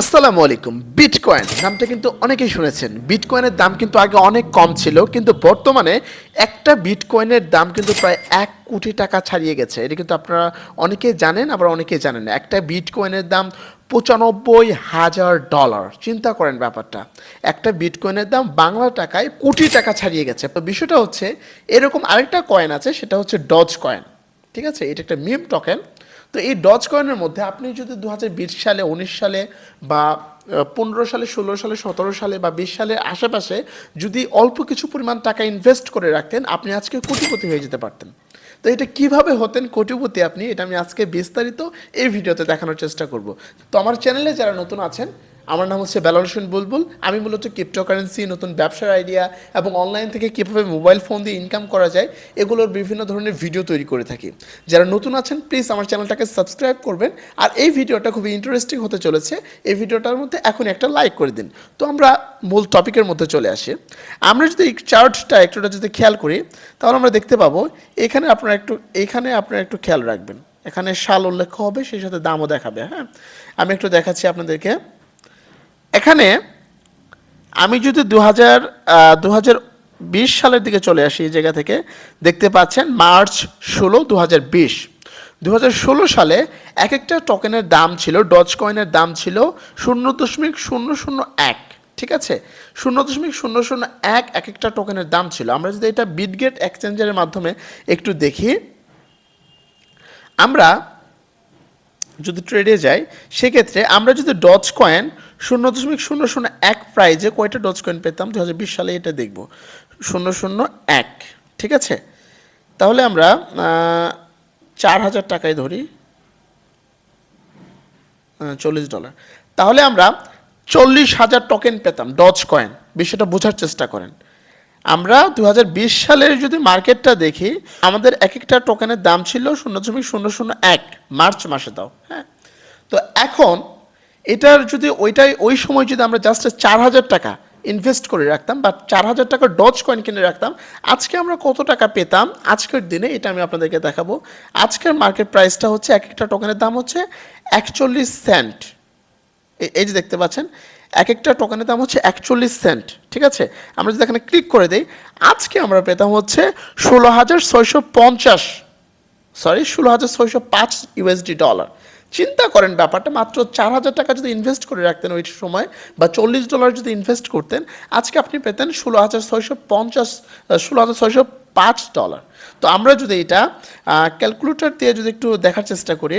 আসসালামু আলাইকুম বিটকয়েন নামটা কিন্তু অনেকেই শুনেছেন। বিটকয়েনের দাম কিন্তু আগে অনেক কম ছিল, কিন্তু বর্তমানে একটা বিটকয়েনের দাম কিন্তু প্রায় এক কোটি টাকা ছাড়িয়ে গেছে। এটা কিন্তু আপনারা অনেকেই জানেন, আবার অনেকেই জানেন একটা বিটকয়েনের দাম পঁচানব্বই হাজার ডলার। চিন্তা করেন ব্যাপারটা। একটা বিটকয়েনের দাম বাংলা টাকায় কোটি টাকা ছাড়িয়ে গেছে। তো বিষয়টা হচ্ছে, এরকম আরেকটা কয়েন আছে, সেটা হচ্ছে ডজ কয়েন ঠিক আছে? এটা একটা মিম টোকেন তো এই ডজ কয়েনের মধ্যে আপনি যদি দুহাজার বিশ সালে, উনিশ সালে বা পনেরো সালে, ষোলো সালে, সতেরো সালে বা বিশ সালের আশেপাশে যদি অল্প কিছু পরিমাণ টাকা ইনভেস্ট করে রাখতেন, আপনি আজকে কোটিপতি হয়ে যেতে পারতেন। তো এটা কীভাবে হতেন কোটিপতি আপনি, এটা আমি আজকে বিস্তারিত এই ভিডিওতে দেখানোর চেষ্টা করব। তো আমার চ্যানেলে যারা নতুন আছেন আমার নাম হচ্ছে বেলাল হোসেন বুলবুল। আমি মূলত ক্রিপ্টোকারেন্সি নতুন ব্যবসার আইডিয়া এবং অনলাইন থেকে কীভাবে মোবাইল ফোন দিয়ে ইনকাম করা যায়, এগুলোর বিভিন্ন ধরনের ভিডিও তৈরি করে থাকি। যারা নতুন আছেন প্লিজ আমার চ্যানেলটাকে সাবস্ক্রাইব করবেন। আর এই ভিডিওটা খুবই ইন্টারেস্টিং হতে চলেছে। এই ভিডিওটার মধ্যে এখন একটা লাইক করে দিন। তো আমরা মূল টপিকের মধ্যে চলে আসি। আমরা যদি এই চার্টটা একটুটা যদি খেয়াল করি, তাহলে আমরা দেখতে পাবো, এখানে আপনারা একটু, এখানে আপনারা একটু খেয়াল রাখবেন। এখানে সাল উল্লেখ হবে, সেই সাথে দামও দেখাবে হ্যাঁ? আমি একটু দেখাচ্ছি আপনাদেরকে। এখানে আমি যদি দু হাজার দু হাজার বিশ সালের দিকে চলে আসি এই জায়গা থেকে, দেখতে পাচ্ছেন মার্চ ষোলো দু হাজার বিশ দু সালে এক একটা টোকেনের দাম ছিল ডজ কয়েনের দাম ছিল শূন্য দশমিক শূন্য শূন্য এক, ঠিক আছে? শূন্য দশমিক শূন্য শূন্য এক এক একটা টোকেনের দাম ছিল। আমরা যদি এটা বিটগেট এক্সচেঞ্জারের মাধ্যমে একটু দেখি, আমরা যদি ট্রেডে যাই, সেক্ষেত্রে আমরা যদি ডজ কয়েন শূন্য দশমিক শূন্য শূন্য এক প্রাইজে কয়টা ডজ কয়েন পেতাম দু হাজার বিশ সালে এটা দেখব। শূন্য শূন্য এক, ঠিক আছে? তাহলে আমরা চার হাজার টাকায় ধরি চল্লিশ ডলার। তাহলে আমরা চল্লিশ হাজার টোকেন পেতাম ডজ কয়েন বিষয়টা বোঝার চেষ্টা করেন। আমরা দু বিশ সালের যদি মার্কেটটা দেখি, আমাদের এক একটা টোকেনের দাম ছিল শূন্য দশমিক শূন্য শূন্য এক, মার্চ মাসে দাও হ্যাঁ? তো এখন এটার যদি ওইটাই, ওই সময় যদি আমরা জাস্ট চার হাজার টাকা ইনভেস্ট করে রাখতাম বা চার হাজার টাকা ডজ কয়েন কিনে রাখতাম, আজকে আমরা কত টাকা পেতাম? আজকের দিনে এটা আমি আপনাদেরকে দেখাবো। আজকের মার্কেট প্রাইসটা হচ্ছে এক একটা টোকেনের দাম হচ্ছে একচল্লিশ সেন্ট এই যে দেখতে পাচ্ছেন, এক একটা টোকেনের দাম হচ্ছে একচল্লিশ সেন্ট ঠিক আছে? আমরা যদি এখানে ক্লিক করে দিই, আজকে আমরা পেতাম হচ্ছে ষোলো হাজার ছয়শো পঞ্চাশ সরি ষোলো হাজার ছয়শো পাঁচ ইউএসডি ডলার চিন্তা করেন ব্যাপারটা, মাত্র চার হাজার টাকা যদি ইনভেস্ট করে রাখতেন ওই সময় বা চল্লিশ ডলার যদি ইনভেস্ট করতেন, আজকে আপনি পেতেন ষোলো হাজার ছয়শো পঞ্চাশ ষোলো হাজার ছয়শো পাঁচ ডলার তো আমরা যদি এটা ক্যালকুলেটর দিয়ে যদি একটু দেখার চেষ্টা করি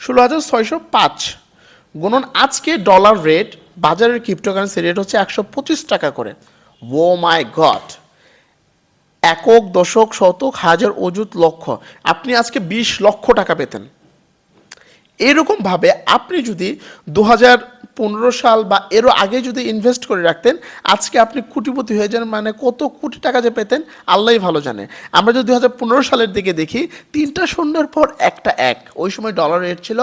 ষোলো হাজার ছয়শো পাঁচ গুণন আজকে ডলার রেট বাজারের ক্রিপ্টোকারেন্সি রেট হচ্ছে একশো পঁচিশ টাকা করে। ও মাই গড একক, দশক, শতক, হাজার, অযুত লক্ষ। আপনি আজকে বিশ লক্ষ টাকা পেতেন। এরকমভাবে আপনি যদি দু হাজার পনেরো সাল বা এরও আগে যদি ইনভেস্ট করে রাখতেন, আজকে আপনি কোটিপতি হয়ে যান মানে কত কোটি টাকা যে পেতেন, আল্লাহই ভালো জানে। আমরা যদি দু হাজার পনেরো সালের দিকে দেখি, তিনটা শূন্যের পর একটা এক। ওই সময় ডলার রেট ছিল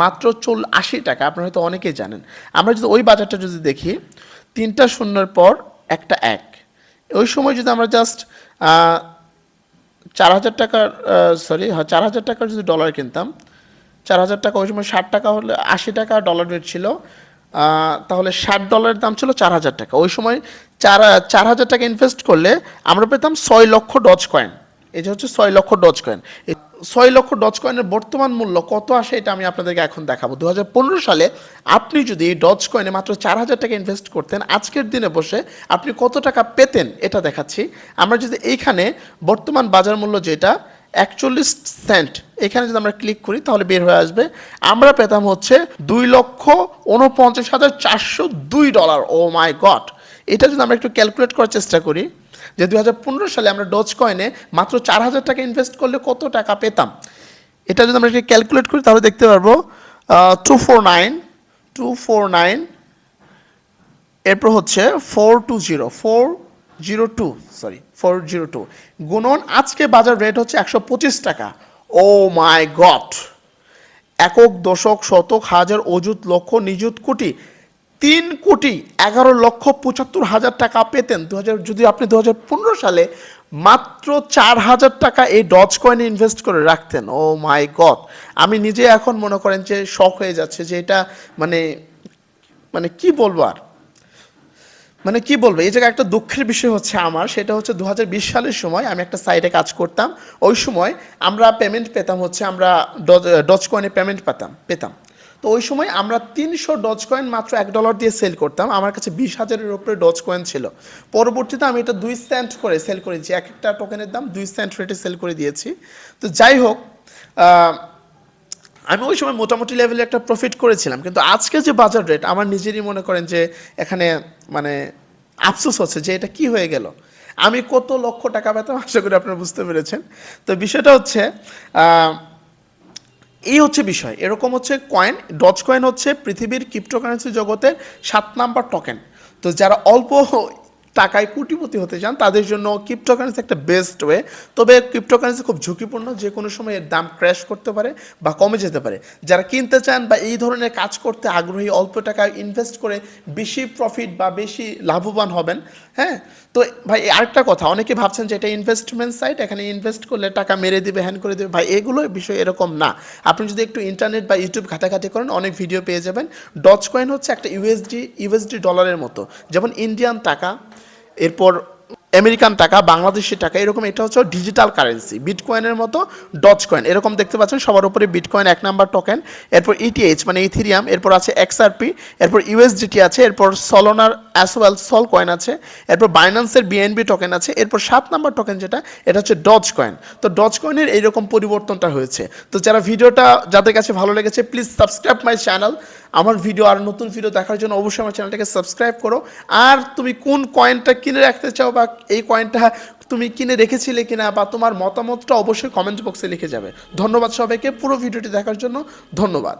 মাত্র চল আশি টাকা, আপনারা হয়তো অনেকেই জানেন। আমরা যদি ওই বাজারটা যদি দেখি, তিনটা শূন্যের পর একটা এক। ওই সময় যদি আমরা জাস্ট চার হাজার টাকার সরি হ্যাঁ চার হাজার টাকার যদি ডলার কিনতাম চার হাজার টাকা, ওই সময় ষাট টাকা হলে আশি টাকা ডলার রেট ছিল। তাহলে ষাট ডলারের দাম ছিল চার হাজার টাকা। ওই সময় চার চার হাজার টাকা ইনভেস্ট করলে আমরা পেতাম ছয় লক্ষ ডজ কয়েন এই যে হচ্ছে ছয় লক্ষ ডজ কয়েন ছয় লক্ষ ডজ কয়েনের বর্তমান মূল্য কত আসে এটা আমি আপনাদেরকে এখন দেখাবো। দু হাজার পনেরো সালে আপনি যদি ডজ কয়েনে মাত্র চার হাজার টাকা ইনভেস্ট করতেন, আজকের দিনে বসে আপনি কত টাকা পেতেন এটা দেখাচ্ছি। আমরা যদি এইখানে বর্তমান বাজার মূল্য যেটা একচল্লিশ সেন্ট এখানে যদি আমরা ক্লিক করি, তাহলে বের হয়ে আসবে। আমরা পেতাম হচ্ছে দুই লক্ষ উনপঞ্চাশ হাজার চারশো দুই ডলার ও মাই গড এটা যদি আমরা একটু ক্যালকুলেট করার চেষ্টা করি, যে দুই হাজার পনেরো সালে আমরা ডজ কয়েনে মাত্র চার হাজার টাকা ইনভেস্ট করলে কত টাকা পেতাম? এটা যদি আমরা একটু ক্যালকুলেট করি, তাহলে দেখতে পারব two four nine two four nine এরপর হচ্ছে four two zero four zero two sorry four zero two. গুণন, আজকে বাজার রেট হচ্ছে একশো পঁচিশ টাকা। Oh my God! একক, দশক, শতক, হাজার, অযুত, লক্ষ, নিযুত কোটি, তিন কোটি এগারো লক্ষ পঁচাত্তর হাজার টাকা পেতেন। দু হাজার যদি আপনি দু হাজার পনেরো সালে মাত্র চার হাজার টাকা এই ডজ কয়েনে ইনভেস্ট করে রাখতেন, ও মাই গড! আমি নিজে এখন মনে করেন যে শখ হয়ে যাচ্ছে যে এটা মানে মানে কি বলব আর? মানে কি বলব, এই জায়গায় একটা দুঃখের বিষয় হচ্ছে আমার, সেটা হচ্ছে দু হাজার বিশ সালের সময় আমি একটা সাইটে কাজ করতাম। ওই সময় আমরা পেমেন্ট পেতাম হচ্ছে আমরা ডজ কয়েনে পেমেন্ট পেতাম পেতাম। তো ওই সময় আমরা তিনশো ডজ কয়েন মাত্র এক ডলার দিয়ে সেল করতাম, আমার কাছে বিশ হাজারের উপরে ডজ কয়েন ছিল। পরবর্তীতে আমি এটা দুই সেন্ট করে সেল করেছি, এক একটা টোকেনের দাম দুই সেন্ট রেটে সেল করে দিয়েছি। তো যাই হোক আমি ওই সময় মোটামুটি লেভেলে একটা প্রফিট করেছিলাম, কিন্তু আজকে যে বাজার রেট আমার নিজেরই মনে করেন যে এখানে মানে আফসোস হচ্ছে যে এটা কি হয়ে গেল। আমি কত লক্ষ টাকা পেতাম আশা করি আপনারা বুঝতে পেরেছেন। তো বিষয়টা হচ্ছে এই হচ্ছে বিষয়। এরকম হচ্ছে কয়েন ডজ কয়েন হচ্ছে পৃথিবীর ক্রিপ্টোকারেন্সি জগতের সাত নাম্বার টোকেন তো যারা অল্প টাকায় কোটিপতি হতে চান, তাদের জন্য ক্রিপ্টোকারেন্সি একটা বেস্ট ওয়ে তবে ক্রিপ্টোকারেন্সি খুব ঝুঁকিপূর্ণ, যে কোনো সময় এর দাম ক্র্যাশ করতে পারে বা কমে যেতে পারে। যারা কিনতে চান বা এই ধরনের কাজ করতে আগ্রহী, অল্প টাকা ইনভেস্ট করে বেশি প্রফিট বা বেশি লাভবান হবেন হ্যাঁ? তো ভাই, আরেকটা কথা, অনেকে ভাবছেন যে এটা ইনভেস্টমেন্ট সাইট এখানে ইনভেস্ট করলে টাকা মেরে দিবে হ্যান করে দেবে। ভাই, এগুলো বিষয় এরকম না। আপনি যদি একটু ইন্টারনেট বা ইউটিউব ঘাটাঘাটি করেন, অনেক ভিডিও পেয়ে যাবেন। ডচ কয়েন হচ্ছে একটা ইউএসডি ইউএসডি ডলারের মতো। যেমন ইন্ডিয়ান টাকা এরপর আমেরিকান টাকা বাংলাদেশি টাকা, এরকম এটা হচ্ছে ডিজিটাল কারেন্সি বিটকয়েনের মতো ডচ কয়েন এরকম দেখতে পাচ্ছেন সবার উপরে বিটকয়েন এক নাম্বার টোকেন এরপর ইটিএইচ মানে ইথিরিয়াম এরপর আছে এক্সআরপি এরপর ইউএসডিটি আছে, এরপর সলোনার অ্যাসওয়েল সল কয়েন আছে, এরপর বাইন্যান্সের বিএনবি টোকেন আছে, এরপর সাত নাম্বার টোকেন যেটা, এটা হচ্ছে ডজ কয়েন তো ডজ কয়েনের এইরকম পরিবর্তনটা হয়েছে। তো যারা ভিডিওটা যাদের কাছে ভালো লেগেছে প্লিজ সাবস্ক্রাইব মাই চ্যানেল আমার ভিডিও আর নতুন ভিডিও দেখার জন্য অবশ্যই আমার চ্যানেলটাকে সাবস্ক্রাইব করো। আর তুমি কোন কয়েনটা কিনে রাখতে চাও বা এই কয়েনটা তুমি কিনে রেখেছিলে কিনা বা তোমার মতামতটা অবশ্যই কমেন্ট বক্সে লিখে যাবে। ধন্যবাদ সবাইকে, পুরো ভিডিওটি দেখার জন্য ধন্যবাদ।